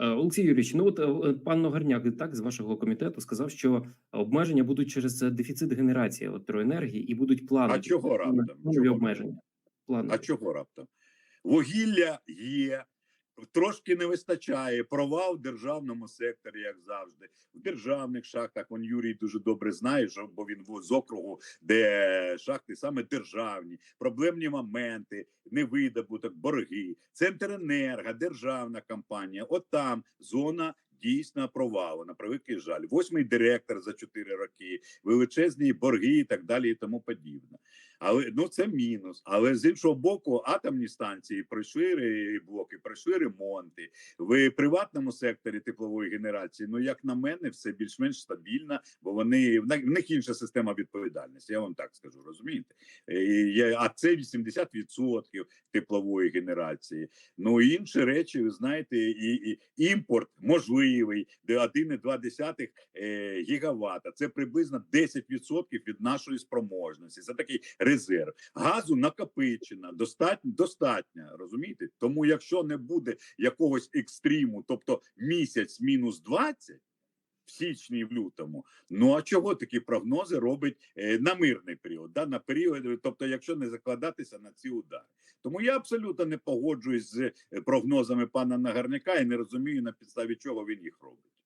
Е, Олексій Юрійович, ну от е, пан Нагарняк так з вашого комітету сказав, що обмеження будуть через е, дефіцит генерації електроенергії і будуть плани. А чого раптом? Чого? обмеження. Планові. А чого раптом? Вугілля є, трошки не вистачає. Провал в державному секторі, як завжди. В державних шахтах он Юрій дуже добре знає, що бо він з округу, де шахти саме державні, проблемні моменти, невидобуток, борги, Центренерго, державна компанія. От там зона. Дійсно провалу на превеликий жаль. Восьмий директор за чотири роки, величезні борги і так далі, і тому подібне. Але ну це мінус. Але з іншого боку, атомні станції пройшли блоки, пройшли ремонти. В приватному секторі теплової генерації, ну як на мене, все більш-менш стабільно, бо вони в них- інша система відповідальності. Я вам так скажу, розумієте? Е, А це 80% теплової генерації. Ну інші речі, ви знаєте, і, і імпорт можливий, де 1,2 е, гігавата. Це приблизно 10% від нашої спроможності. Це такий резерв. Газу накопичено, достатньо, достатньо, розумієте? Тому якщо не буде якогось екстриму, тобто місяць мінус 20, в січні в лютому. Ну а чого такі прогнози робить е, на мирний період? Да? На період, тобто, якщо не закладатися на ці удари. Тому я абсолютно не погоджуюсь з е, прогнозами пана Нагарника і не розумію на підставі чого він їх робить.